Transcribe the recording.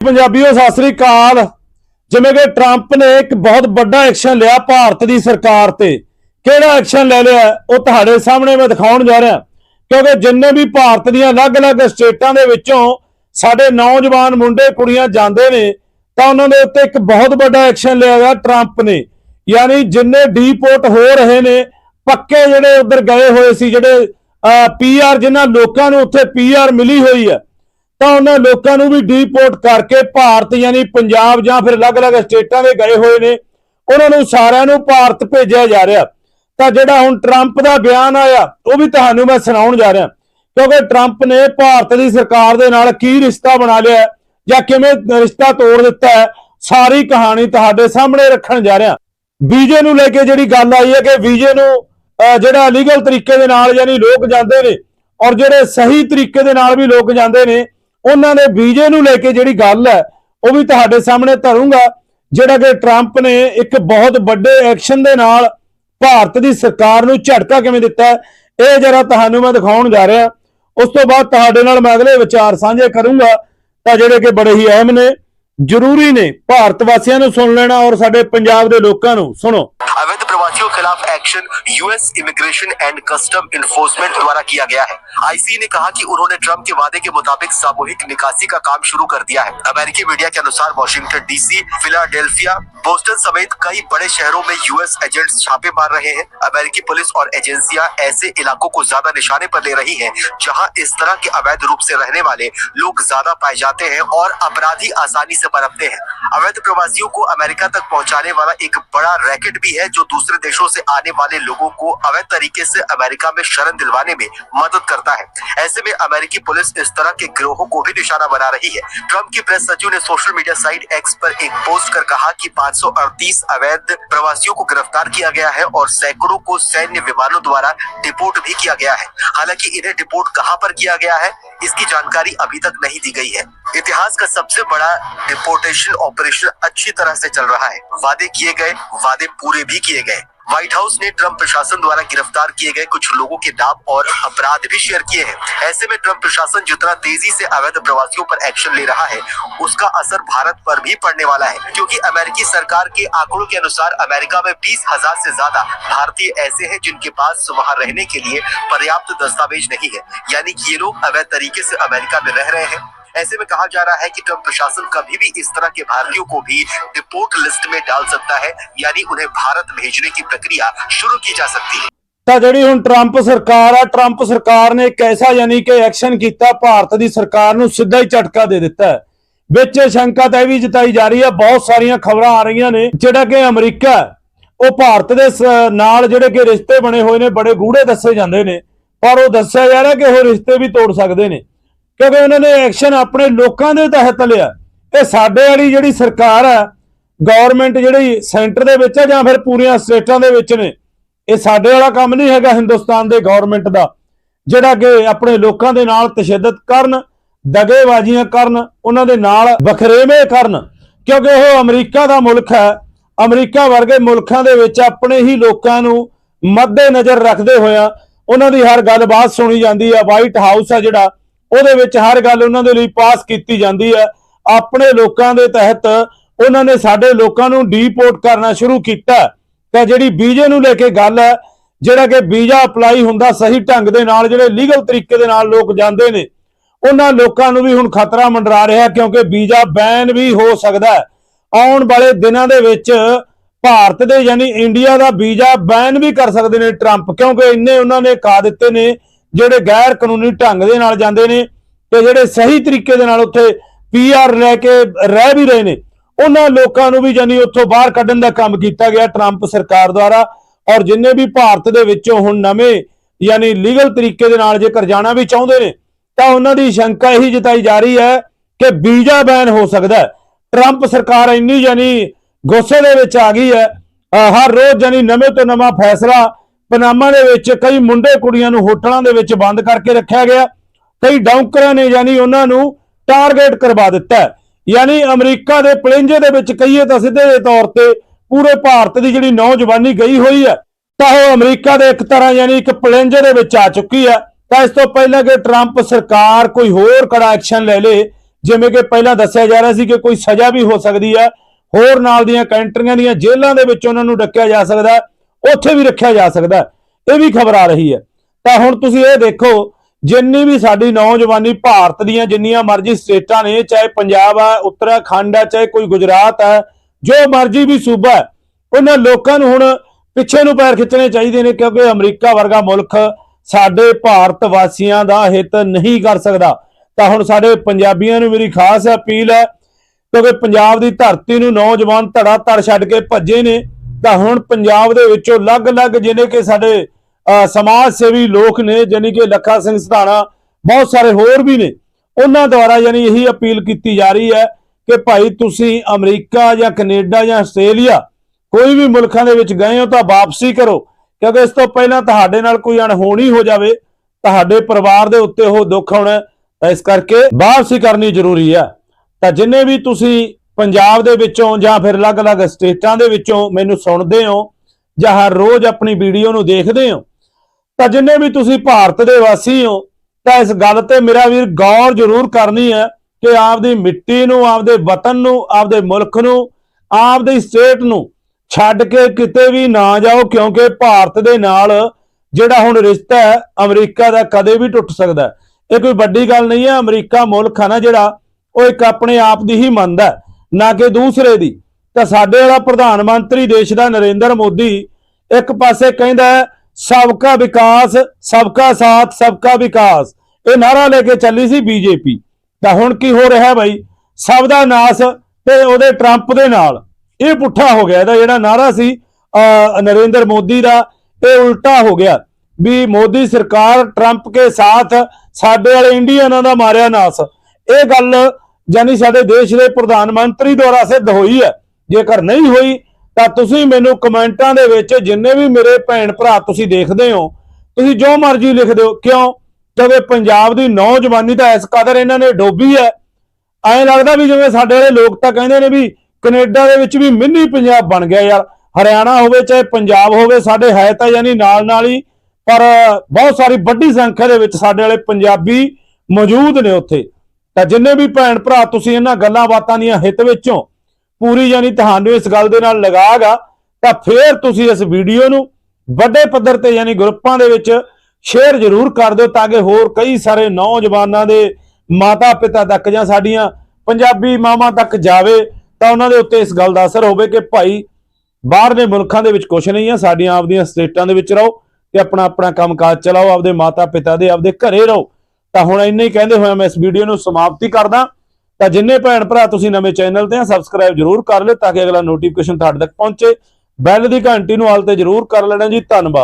ਪੰਜਾਬੀਓ, ਸਤਿ ਸ੍ਰੀ ਅਕਾਲ। ਜਿਵੇਂ ਕਿ ਟਰੰਪ ਨੇ ਇੱਕ ਬਹੁਤ ਵੱਡਾ ਐਕਸ਼ਨ ਲਿਆ ਭਾਰਤ ਦੀ ਸਰਕਾਰ ਤੇ। ਕਿਹੜਾ ਐਕਸ਼ਨ ਲੈ ਲਿਆ? ਉਹ ਤੁਹਾਡੇ ਸਾਹਮਣੇ ਮੈਂ ਦਿਖਾਉਣ ਜਾ ਰਿਹਾ। ਕਿਉਂਕਿ ਜਿੰਨੇ ਵੀ ਭਾਰਤ ਦੀਆਂ ਅਲੱਗ-ਅਲੱਗ ਸਟੇਟਾਂ ਦੇ ਵਿੱਚੋਂ ਸਾਡੇ ਨੌਜਵਾਨ ਮੁੰਡੇ, ਕੁੜੀਆਂ ਜਾਂਦੇ ਨੇ, ਤਾਂ ਉਹਨਾਂ ਦੇ ਉੱਤੇ ਇੱਕ ਬਹੁਤ ਵੱਡਾ ਐਕਸ਼ਨ ਲਿਆ ਗਿਆ ਟਰੰਪ ਨੇ। ਯਾਨੀ ਜਿੰਨੇ ਡੀਪੋਰਟ ਹੋ ਰਹੇ ਨੇ, ਪੱਕੇ ਜਿਹੜੇ ਉਧਰ ਗਏ ਹੋਏ ਸੀ, ਜਿਹੜੇ ਪੀਆਰ ਜਿਨ੍ਹਾਂ ਲੋਕਾਂ ਨੂੰ ਉੱਥੇ ਪੀਆਰ ਮਿਲੀ ਹੋਈ ਹੈ ਤਾਂ ਉਹਨਾਂ ਲੋਕਾਂ ਨੂੰ ਵੀ ਡੀਪੋਰਟ ਕਰਕੇ ਭਾਰਤ ਯਾਨੀ ਪੰਜਾਬ ਜਾਂ ਫਿਰ ਅਲੱਗ-ਅਲੱਗ ਸਟੇਟਾਂ ਦੇ ਗਏ ਹੋਏ ਨੇ। ਉਹਨਾਂ ਨੂੰ ਸਾਰਿਆਂ ਨੂੰ ਭਾਰਤ ਭੇਜਿਆ ਜਾ ਰਿਹਾ। ਤਾਂ ਜਿਹੜਾ ਹੁਣ ਟਰੰਪ ਦਾ ਬਿਆਨ ਆਇਆ, ਉਹ ਵੀ ਤੁਹਾਨੂੰ ਮੈਂ ਸੁਣਾਉਣ ਜਾ ਰਿਹਾ। ਕਿਉਂਕਿ ਟਰੰਪ ਨੇ ਭਾਰਤ ਦੀ ਸਰਕਾਰ ਦੇ ਨਾਲ ਕੀ ਰਿਸ਼ਤਾ ਬਣਾ ਲਿਆ ਜਾਂ ਕਿਵੇਂ ਰਿਸ਼ਤਾ ਤੋੜ ਦਿੱਤਾ ਹੈ, ਸਾਰੀ ਕਹਾਣੀ ਤੁਹਾਡੇ ਸਾਹਮਣੇ ਰੱਖਣ ਜਾ ਰਿਹਾ। ਵੀਜ਼ੇ ਨੂੰ ਲੈ ਕੇ ਜਿਹੜੀ ਗੱਲ ਆਈ ਹੈ ਕਿ ਵੀਜ਼ੇ ਨੂੰ ਜਿਹੜਾ ਲੀਗਲ ਤਰੀਕੇ ਦੇ ਨਾਲ ਯਾਨੀ ਲੋਕ ਜਾਂਦੇ ਨੇ ਔਰ ਜਿਹੜੇ ਸਹੀ ਤਰੀਕੇ ਦੇ ਨਾਲ ਵੀ ਲੋਕ ਜਾਂਦੇ ਨੇ ਉਹਨਾਂ ਦੇ ਵੀਜ਼ੇ ਨੂੰ ਲੈ ਕੇ ਜਿਹੜੀ ਗੱਲ ਹੈ, ਉਹ ਵੀ ਤੁਹਾਡੇ ਸਾਹਮਣੇ ਧਰੂੰਗਾ, ਜਿਹੜਾ ਕਿ ਟਰੰਪ ਨੇ ਇੱਕ ਬਹੁਤ ਵੱਡੇ ਐਕਸ਼ਨ ਦੇ ਨਾਲ ਭਾਰਤ ਦੀ ਸਰਕਾਰ ਨੂੰ ਝਟਕਾ ਕਿਵੇਂ ਦਿੱਤਾ ਇਹ ਜਰਾ ਤੁਹਾਨੂੰ ਮੈਂ ਦਿਖਾਉਣ ਜਾ ਰਿਹਾ। ਉਸ ਤੋਂ ਬਾਅਦ ਤੁਹਾਡੇ ਨਾਲ ਮੈਂ ਅਗਲੇ ਵਿਚਾਰ ਸਾਂਝੇ ਕਰੂੰਗਾ, ਤਾਂ ਜਿਹੜੇ ਕਿ ਬੜੇ ਹੀ ਅਹਿਮ ਨੇ, ਜ਼ਰੂਰੀ ਨੇ। ਭਾਰਤ ਵਾਸੀਆਂ ਨੂੰ ਸੁਣ ਲੈਣਾ ਔਰ ਸਾਡੇ ਪੰਜਾਬ ਦੇ ਲੋਕਾਂ ਨੂੰ, ਸੁਣੋ। ਅਵੈਧ ਪ੍ਰਵਾਸੀਆਂ ਖਿਲਾਫ action US immigration and custom enforcement द्वारा किया गया है। आईसी ने कहा कि उन्होंने ट्रंप के वादे के मुताबिक सामूहिक निकासी का काम शुरू कर दिया है। अमेरिकी मीडिया के अनुसार वॉशिंगटन डीसी फिलाडेल्फिया बोस्टन समेत कई बड़े शहरों में यूएस एजेंट्स छापे मार रहे हैं। अमेरिकी पुलिस और एजेंसियाँ ऐसे इलाकों को ज़्यादा निशाने पर ले रही हैं, जहाँ इस तरह के अवैध रूप से रहने वाले लोग ज़्यादा पाए जाते हैं और अपराधी आसानी से पनपते हैं। अवैध प्रवासियों को अमेरिका तक पहुँचाने वाला एक बड़ा रैकेट भी है, जो दूसरे देशों से आने वाले लोगों को अवैध तरीके से अमेरिका में शरण दिलवाने में मदद करता है। ऐसे में अमेरिकी पुलिस इस तरह के गिरोहों को भी निशाना बना रही है। ट्रंप की प्रेस सचिव ने सोशल मीडिया साइट एक्स पर एक पोस्ट कर कहा कि 538 अवैध प्रवासियों को गिरफ़्तार किया गया है और सैकड़ों को सैन्य विमानों द्वारा डिपोर्ट भी किया गया है। हालाँकि इन्हें डिपोर्ट कहाँ पर किया गया है, इसकी जानकारी अभी तक नहीं दी गई है। इतिहास का सबसे बड़ा डिपोर्टेशन ऑपरेशन अच्छी तरह से चल रहा है। वादे किए गए, वादे पूरे भी किए गए। व्हाइट हाउस ने ट्रंप प्रशासन द्वारा गिरफ़्तार किए गए कुछ लोगों के नाम और अपराध भी शेयर किए हैं। ऐसे में ट्रंप प्रशासन जितना तेज़ी से अवैध प्रवासियों पर एक्शन ले रहा है, उसका असर भारत पर भी पड़ने वाला है। क्योंकि अमेरिकी सरकार के आंकड़ों के अनुसार अमेरिका में बीस हज़ार ऐसी ज़्यादा भारतीय ऐसे है जिनके पास वहाँ रहने के लिए पर्याप्त दस्तावेज़ नहीं है। यानी ये लोग अवैध तरीके ऐसी अमेरिका में रह रहे हैं। ऐसे में कहा जा रहा है कि ट्रंप प्रशासन कभी भी इस तरह के भारतीयों को भी रिपोर्ट लिस्ट में डाल सकता है यानी उन्हें भारत भेजने की प्रक्रिया शुरू की जा सकती है ਤਾਂ ਜਿਹੜੀ ਹੁਣ ਟਰੰਪ ਸਰਕਾਰ ਆ ਟਰੰਪ ਸਰਕਾਰ ਨੇ ਇੱਕ ਐਸਾ ਯਾਨੀ ਕਿ ਐਕਸ਼ਨ ਕੀਤਾ ਭਾਰਤ ਦੀ ਸਰਕਾਰ ਨੂੰ ਸਿੱਧਾ ਹੀ ਝਟਕਾ ਦੇ ਦਿੱਤਾ ਹੈ। ਵਿੱਚ ਇਹ ਸ਼ੰਕਾ ਤਾਂ ਇਹ ਵੀ ਜਤਾਈ ਜਾ ਰਹੀ ਹੈ ਬਹੁਤ ਸਾਰੀਆਂ ਖਬਰਾਂ ਆ ਰਹੀਆਂ ਨੇ ਜਿਹੜਾ ਕਿ ਅਮਰੀਕਾ ਹੈ, ਉਹ ਭਾਰਤ ਦੇ ਸ- ਨਾਲ ਜਿਹੜੇ ਕਿ ਰਿਸ਼ਤੇ ਬਣੇ ਹੋਏ ਨੇ ਬੜੇ ਗੂੜੇ ਦੱਸੇ ਜਾਂਦੇ ਨੇ ਪਰ ਉਹ ਦੱਸਿਆ ਜਾ ਰਿਹਾ ਕਿ ਉਹ ਰਿਸ਼ਤੇ ਵੀ ਤੋੜ ਸਕਦੇ ਨੇ ਕਿਉਂਕਿ ਉਹਨਾਂ ਨੇ ਐਕਸ਼ਨ ਆਪਣੇ ਲੋਕਾਂ ਦੇ ਤਹਿਤ ਲਿਆ। ਇਹ ਸਾਡੇ ਵਾਲੀ ਜਿਹੜੀ ਸਰਕਾਰ ਹੈ ਗਵਰਨਮੈਂਟ ਜਿਹੜੀ ਸੈਂਟਰ ਦੇ ਵਿੱਚ ਹੈ ਜਾਂ ਫਿਰ ਪੂਰੀਆਂ ਸਟੇਟਾਂ ਦੇ ਵਿੱਚ ਨੇ, ਇਹ ਸਾਡੇ ਵਾਲਾ ਕੰਮ ਨਹੀਂ ਹੈਗਾ ਹਿੰਦੁਸਤਾਨ ਦੇ ਗਵਰਨਮੈਂਟ ਦਾ, ਜਿਹੜਾ ਕਿ ਆਪਣੇ ਲੋਕਾਂ ਦੇ ਨਾਲ ਤਸ਼ੱਦਦ ਕਰਨ, ਦਗੇਬਾਜ਼ੀਆਂ ਕਰਨ, ਉਹਨਾਂ ਦੇ ਨਾਲ ਵਖਰੇਵੇਂ ਕਰਨ। ਕਿਉਂਕਿ ਉਹ ਅਮਰੀਕਾ ਦਾ ਮੁਲਕ ਹੈ, ਅਮਰੀਕਾ ਵਰਗੇ ਮੁਲਕਾਂ ਦੇ ਵਿੱਚ ਆਪਣੇ ਹੀ ਲੋਕਾਂ ਨੂੰ ਮੱਦੇ ਨਜ਼ਰ ਰੱਖਦੇ ਹੋਇਆ ਉਹਨਾਂ ਦੀ ਹਰ ਗੱਲਬਾਤ ਸੁਣੀ ਜਾਂਦੀ ਹੈ ਵਾਈਟ ਹਾਊਸ ਹੈ ਜਿਹੜਾ ਉਹਦੇ ਵਿੱਚ ਹਰ ਗੱਲ ਉਹਨਾਂ ਦੇ ਲਈ ਪਾਸ ਕੀਤੀ ਜਾਂਦੀ ਹੈ। ਆਪਣੇ ਲੋਕਾਂ ਦੇ ਤਹਿਤ ਉਹਨਾਂ ਨੇ ਸਾਡੇ ਲੋਕਾਂ ਨੂੰ ਡੀਪੋਰਟ ਕਰਨਾ ਸ਼ੁਰੂ ਕੀਤਾ ਤਾਂ ਜਿਹੜੀ ਵੀਜ਼ੇ ਨੂੰ ਲੈ ਕੇ ਗੱਲ ਹੈ, ਜਿਹੜਾ ਕਿ ਵੀਜ਼ਾ ਅਪਲਾਈ ਹੁੰਦਾ ਸਹੀ ਢੰਗ ਦੇ ਨਾਲ, ਜਿਹੜੇ ਲੀਗਲ ਤਰੀਕੇ ਦੇ ਨਾਲ ਲੋਕ ਜਾਂਦੇ ਨੇ, ਉਹਨਾਂ ਲੋਕਾਂ ਨੂੰ ਵੀ ਹੁਣ ਖਤਰਾ ਮੰਡਰਾ ਰਿਹਾ ਕਿਉਂਕਿ ਵੀਜ਼ਾ ਬੈਨ ਵੀ ਹੋ ਸਕਦਾ ਹੈ। ਆਉਣ ਵਾਲੇ ਦਿਨਾਂ ਦੇ ਵਿੱਚ ਭਾਰਤ ਦੇ ਯਾਨੀ ਇੰਡੀਆ ਦਾ ਵੀਜ਼ਾ ਬੈਨ ਵੀ ਕਰ ਸਕਦੇ ਨੇ ਟਰੰਪ, ਕਿਉਂਕਿ ਇੰਨੇ ਉਹਨਾਂ ਨੇ ਕਾ ਦਿੱਤੇ ਨੇ ਜਿਹੜੇ ਗੈਰ ਕਾਨੂੰਨੀ ਢੰਗ ਦੇ ਨਾਲ ਜਾਂਦੇ ਨੇ ਤੇ ਜਿਹੜੇ ਸਹੀ ਤਰੀਕੇ ਦੇ ਨਾਲ ਉੱਥੇ ਪੀਆਰ ਲੈ ਕੇ ਰਹਿ ਵੀ ਰਹੇ ਨੇ, ਉਹਨਾਂ ਲੋਕਾਂ ਨੂੰ ਵੀ ਯਾਨੀ ਉੱਥੋਂ ਬਾਹਰ ਕੱਢਣ ਦਾ ਕੰਮ ਕੀਤਾ ਗਿਆ ਟਰੰਪ ਸਰਕਾਰ ਦੁਆਰਾ। ਔਰ ਜਿੰਨੇ ਵੀ ਭਾਰਤ ਦੇ ਵਿੱਚੋਂ ਹੁਣ ਨਵੇਂ ਯਾਨੀ ਲੀਗਲ ਤਰੀਕੇ ਦੇ ਨਾਲ ਜੇਕਰ ਜਾਣਾ ਵੀ ਚਾਹੁੰਦੇ ਨੇ, ਤਾਂ ਉਹਨਾਂ ਦੀ ਸ਼ੰਕਾ ਇਹੀ ਜਤਾਈ ਜਾ ਰਹੀ ਹੈ ਕਿ ਵੀਜ਼ਾ ਬੈਨ ਹੋ ਸਕਦਾ ਟਰੰਪ ਸਰਕਾਰ ਇੰਨੀ ਯਾਨੀ ਗੁੱਸੇ ਦੇ ਵਿੱਚ ਆ ਗਈ ਹੈ। ਹਰ ਰੋਜ਼ ਯਾਨੀ ਨਵੇਂ ਤੋਂ ਨਵਾਂ ਫੈਸਲਾ ਪਨਾਮਾ ਦੇ ਵਿੱਚ ਕਈ ਮੁੰਡੇ ਕੁੜੀਆਂ ਨੂੰ ਹੋਟਲਾਂ ਦੇ ਵਿੱਚ ਬੰਦ ਕਰਕੇ ਰੱਖਿਆ ਗਿਆ। ਕਈ ਡੌਂਕਰਾਂ ਨੇ ਯਾਨੀ ਉਹਨਾਂ ਨੂੰ ਟਾਰਗੇਟ ਕਰਵਾ ਦਿੱਤਾ ਯਾਨੀ ਅਮਰੀਕਾ ਦੇ ਪਲੇਂਜੇ ਦੇ ਵਿੱਚ ਕਹੀਏ ਤਾਂ ਸਿੱਧੇ ਦੇ ਤੌਰ ਤੇ ਪੂਰੇ ਭਾਰਤ ਦੀ ਜਿਹੜੀ ਨੌਜਵਾਨੀ ਗਈ ਹੋਈ ਹੈ, ਤਾਂ ਉਹ ਅਮਰੀਕਾ ਦੇ ਇੱਕ ਤਰ੍ਹਾਂ ਯਾਨੀ ਇੱਕ ਪਲੇਂਜੇ ਦੇ ਵਿੱਚ ਆ ਚੁੱਕੀ ਹੈ। ਤਾਂ ਇਸ ਤੋਂ ਪਹਿਲਾਂ ਕਿ ਟਰੰਪ ਸਰਕਾਰ ਕੋਈ ਹੋਰ ਕੜਾ ਐਕਸ਼ਨ ਲੈ ਲੇ, ਜਿਵੇਂ ਕਿ ਪਹਿਲਾਂ ਦੱਸਿਆ ਜਾ ਰਿਹਾ ਸੀ ਕਿ ਕੋਈ ਸਜ਼ਾ ਵੀ ਹੋ ਸਕਦੀ ਹੈ। ਹੋਰ ਨਾਲ ਦੀਆਂ ਕੰਟਰੀਆਂ ਦੀਆਂ ਜੇਲ੍ਹਾਂ ਦੇ ਵਿੱਚ ਉਹਨਾਂ ਨੂੰ ਡੱਕਿਆ ਜਾ ਸਕਦਾ ਉੱਥੇ ਵੀ ਰੱਖਿਆ ਜਾ ਸਕਦਾ ਇਹ ਵੀ ਖਬਰ ਆ ਰਹੀ ਹੈ। ਤਾਂ ਹੁਣ ਤੁਸੀਂ ਇਹ ਦੇਖੋ, ਜਿੰਨੀ ਵੀ ਸਾਡੀ ਨੌਜਵਾਨੀ ਭਾਰਤ ਦੀਆਂ ਜਿੰਨੀਆਂ ਮਰਜ਼ੀ ਸਟੇਟਾਂ ਨੇ, ਚਾਹੇ ਪੰਜਾਬ ਆ, ਉੱਤਰਾਖੰਡ ਆ, ਚਾਹੇ ਕੋਈ ਗੁਜਰਾਤ ਹੈ ਜੋ ਮਰਜ਼ੀ ਵੀ ਸੂਬਾ ਹੈ, ਉਹਨਾਂ ਲੋਕਾਂ ਨੂੰ ਹੁਣ ਪਿੱਛੇ ਨੂੰ ਪੈਰ ਖਿੱਚਣੇ ਚਾਹੀਦੇ ਨੇ, ਕਿਉਂਕਿ ਅਮਰੀਕਾ ਵਰਗਾ ਮੁਲਕ ਸਾਡੇ ਭਾਰਤ ਵਾਸੀਆਂ ਦਾ ਹਿੱਤ ਨਹੀਂ ਕਰ ਸਕਦਾ। ਤਾਂ ਹੁਣ ਸਾਡੇ ਪੰਜਾਬੀਆਂ ਨੂੰ ਮੇਰੀ ਖਾਸ ਅਪੀਲ ਹੈ, ਕਿਉਂਕਿ ਪੰਜਾਬ ਦੀ ਧਰਤੀ ਨੂੰ ਨੌਜਵਾਨ ਧੜਾ ਧੜ ਛੱਡ ਕੇ ਭੱਜੇ ਨੇ ਤਾਂ ਹੁਣ ਪੰਜਾਬ ਦੇ ਵਿੱਚੋਂ ਅਲੱਗ-ਅਲੱਗ ਜਿਹਨੇ ਕਿ ਸਾਡੇ ਸਮਾਜ ਸੇਵੀ ਲੋਕ ਨੇ, ਜਾਣੀ ਕਿ ਲੱਖਾ ਸਿੰਘ ਸਧਾਣਾ, ਬਹੁਤ ਸਾਰੇ ਹੋਰ ਵੀ ਨੇ, ਉਹਨਾਂ ਦੁਆਰਾ ਯਾਨੀ ਇਹੀ ਅਪੀਲ ਕੀਤੀ ਜਾ ਰਹੀ ਹੈ ਕਿ ਭਾਈ ਤੁਸੀਂ ਅਮਰੀਕਾ ਜਾਂ ਕੈਨੇਡਾ ਜਾਂ ਆਸਟ੍ਰੇਲੀਆ ਕੋਈ ਵੀ ਮੁਲਕਾਂ ਦੇ ਵਿੱਚ ਗਏ ਹੋ ਤਾਂ ਵਾਪਸੀ ਕਰੋ, ਕਿਉਂਕਿ ਇਸ ਤੋਂ ਪਹਿਲਾਂ ਤੁਹਾਡੇ ਨਾਲ ਕੋਈ ਅਣਹੋਣੀ ਹੋ ਜਾਵੇ, ਤੁਹਾਡੇ ਪਰਿਵਾਰ ਦੇ ਉੱਤੇ ਉਹ ਦੁੱਖ ਆਉਣਾ, ਤਾਂ ਇਸ ਕਰਕੇ ਵਾਪਸੀ ਕਰਨੀ ਜ਼ਰੂਰੀ ਹੈ। ਤਾਂ ਜਿੰਨੇ ਵੀ ਤੁਸੀਂ ਪੰਜਾਬ ਦੇ ਵਿੱਚੋਂ ਜਾਂ ਫਿਰ ਅਲੱਗ-ਅਲੱਗ ਸਟੇਟਾਂ ਦੇ ਵਿੱਚੋਂ ਮੈਨੂੰ ਸੁਣਦੇ ਹੋ ਜਾਂ ਹਰ ਰੋਜ਼ ਆਪਣੀ ਵੀਡੀਓ ਨੂੰ ਦੇਖਦੇ ਹੋ, ਤਾਂ ਜਿੰਨੇ ਵੀ ਤੁਸੀਂ ਭਾਰਤ ਦੇ ਵਾਸੀ ਹੋ, ਤਾਂ ਇਸ ਗੱਲ ਤੇ ਮੇਰਾ ਵੀਰ ਗੌਰ ਜ਼ਰੂਰ ਕਰਨੀ ਹੈ ਕਿ ਆਪਦੀ ਮਿੱਟੀ ਨੂੰ, ਆਪਦੇ ਵਤਨ ਨੂੰ, ਆਪਦੇ ਮੁਲਕ ਨੂੰ, ਆਪਦੀ ਸਟੇਟ ਨੂੰ ਛੱਡ ਕੇ ਕਿਤੇ ਵੀ ਨਾ ਜਾਓ, ਕਿਉਂਕਿ ਭਾਰਤ ਦੇ ਨਾਲ ਜਿਹੜਾ ਹੁਣ ਰਿਸ਼ਤਾ ਹੈ, ਅਮਰੀਕਾ ਦਾ ਕਦੇ ਵੀ ਟੁੱਟ ਸਕਦਾ ਇਹ ਕੋਈ ਵੱਡੀ ਗੱਲ ਨਹੀਂ ਹੈ, ਅਮਰੀਕਾ ਮੁਲਕ ਹੈ ਨਾ ਜਿਹੜਾ, ਉਹ ਇੱਕ ਆਪਣੇ ਆਪ ਦੀ ਹੀ ਮੰਨਦਾ ਨਾ ਕਿ ਦੂਸਰੇ ਦੀ। ਤਾਂ ਸਾਡੇ ਵਾਲਾ ਪ੍ਰਧਾਨ ਮੰਤਰੀ ਦੇਸ਼ ਦਾ ਨਰਿੰਦਰ ਮੋਦੀ ਇੱਕ ਪਾਸੇ ਕਹਿੰਦਾ ਸਬਕਾ ਵਿਕਾਸ ਸਬਕਾ ਸਾਥ ਸਬਕਾ ਵਿਕਾਸ। ਇਹ ਨਾਰਾ ਲੈ ਕੇ ਚੱਲੀ ਸੀ ਬੀਜੇਪੀ। ਤਾਂ ਹੁਣ ਕੀ ਹੋ ਰਿਹਾ ਬਾਈ? ਸਭ ਦਾ ਨਾਸ ਤੇ ਉਹਦੇ ਟਰੰਪ ਦੇ ਨਾਲ। ਇਹ ਪੁੱਠਾ ਹੋ ਗਿਆ। ਇਹਦਾ ਜਿਹੜਾ ਨਾਰਾ ਸੀ ਅਹ, ਨਰਿੰਦਰ ਮੋਦੀ ਦਾ ਇਹ ਉਲਟਾ ਹੋ ਗਿਆ। ਵੀ ਮੋਦੀ ਸਰਕਾਰ ਟਰੰਪ ਕੇ ਸਾਥ ਸਾਡੇ ਵਾਲੇ ਇੰਡੀਅਨਾਂ ਦਾ ਮਾਰਿਆ ਨਾਸ। ਇਹ ਗੱਲ ਯਾਨੀ ਸਾਡੇ ਦੇਸ਼ ਦੇ ਪ੍ਰਧਾਨ ਮੰਤਰੀ ਦੁਆਰਾ ਸਿੱਧ ਹੋਈ ਹੈ। ਜੇਕਰ ਨਹੀਂ ਹੋਈ, ਤਾਂ ਤੁਸੀਂ ਮੈਨੂੰ ਕਮੈਂਟਾਂ ਦੇ ਵਿੱਚ ਜਿੰਨੇ ਵੀ ਮੇਰੇ ਭੈਣ ਭਰਾ ਤੁਸੀਂ ਦੇਖਦੇ ਹੋ, ਤੁਸੀਂ ਜੋ ਮਰਜ਼ੀ ਲਿਖ ਦਿਓ। ਕਿਉਂ? ਕਿਉਂਕਿ ਪੰਜਾਬ ਦੀ ਨੌਜਵਾਨੀ ਤਾਂ ਇਸ ਕਦਰ ਇਹਨਾਂ ਨੇ ਡੋਬੀ ਹੈ। ਐਂ ਲੱਗਦਾ ਵੀ ਜਿਵੇਂ ਸਾਡੇ ਵਾਲੇ ਲੋਕ ਤਾਂ ਕਹਿੰਦੇ ਨੇ ਵੀ ਕੈਨੇਡਾ ਦੇ ਵਿੱਚ ਵੀ ਮਿੰਨੀ ਪੰਜਾਬ ਬਣ ਗਿਆ ਯਾਰ। ਹਰਿਆਣਾ ਹੋਵੇ, ਚਾਹੇ ਪੰਜਾਬ ਹੋਵੇ, ਸਾਡੇ ਹੈ ਤਾਂ ਯਾਨੀ ਨਾਲ ਨਾਲ ਹੀ, ਪਰ ਬਹੁਤ ਸਾਰੀ ਵੱਡੀ ਸੰਖਿਆ ਦੇ ਵਿੱਚ ਸਾਡੇ ਵਾਲੇ ਪੰਜਾਬੀ ਮੌਜੂਦ ਨੇ ਉੱਥੇ। ਤਾਂ ਜਿੰਨੇ ਵੀ ਭੈਣ ਭਰਾ ਤੁਸੀਂ ਇਹਨਾਂ ਗੱਲਾਂ ਬਾਤਾਂ ਦੀਆਂ ਹਿੱਤ ਵਿੱਚੋਂ ਪੂਰੀ ਯਾਨੀ ਤੁਹਾਨੂੰ ਇਸ ਗੱਲ ਦੇ ਨਾਲ ਲਗਾਗਾ ਤਾਂ ਫੇਰ ਤੁਸੀਂ ਇਸ ਵੀਡੀਓ ਨੂੰ ਵੱਡੇ ਪੱਧਰ ਤੇ ਯਾਨੀ ਗਰੁੱਪਾਂ ਦੇ ਵਿੱਚ ਸ਼ੇਅਰ ਜ਼ਰੂਰ ਕਰ ਦਿਓ ਤਾਂ ਕਿ ਹੋਰ ਕਈ ਸਾਰੇ ਨੌਜਵਾਨਾਂ ਦੇ ਮਾਤਾ ਪਿਤਾ ਤੱਕ ਜਾਂ ਸਾਡੀਆਂ ਪੰਜਾਬੀ ਮਾਵਾਂ ਤੱਕ ਜਾਵੇ ਤਾਂ ਉਹਨਾਂ ਦੇ ਉੱਤੇ ਇਸ ਗੱਲ ਦਾ ਅਸਰ ਹੋਵੇ ਕਿ ਭਾਈ ਬਾਹਰਲੇ ਮੁਲਕਾਂ ਦੇ ਵਿੱਚ ਕੁਝ ਨਹੀਂ ਆ, ਸਾਡੀਆਂ ਆਪਦੀਆਂ ਸਟੇਟਾਂ ਦੇ ਵਿੱਚ ਰਹੋ ਤੇ ਆਪਣਾ ਆਪਣਾ ਕੰਮਕਾਜ ਚਲਾਓ, ਆਪਦੇ ਮਾਤਾ ਪਿਤਾ ਦੇ ਆਪਦੇ ਘਰੇ ਰਹੋ। ਤਾਂ ਹੁਣ ਇੰਨਾ ਹੀ ਕਹਿੰਦੇ ਹੋਇਆ ਮੈਂ ਇਸ ਵੀਡੀਓ ਨੂੰ ਸਮਾਪਤੀ ਕਰਦਾ। ਤਾਂ ਜਿੰਨੇ ਭੈਣ ਭਰਾ ਤੁਸੀਂ ਨਵੇਂ ਚੈਨਲ ਤੇ ਆ ਸਬਸਕ੍ਰਾਈਬ ਜਰੂਰ ਕਰ ਲਿਓ ਤਾਂ ਕਿ ਅਗਲਾ ਨੋਟੀਫਿਕੇਸ਼ਨ ਤੁਹਾਡੇ ਤੱਕ ਪਹੁੰਚੇ। ਬੈਲ ਦੀ ਘੰਟੀ ਨੂੰ ਹਾਲ ਤੇ ਜਰੂਰ ਕਰ ਲੈਣਾ ਜੀ। ਧੰਨਵਾਦ।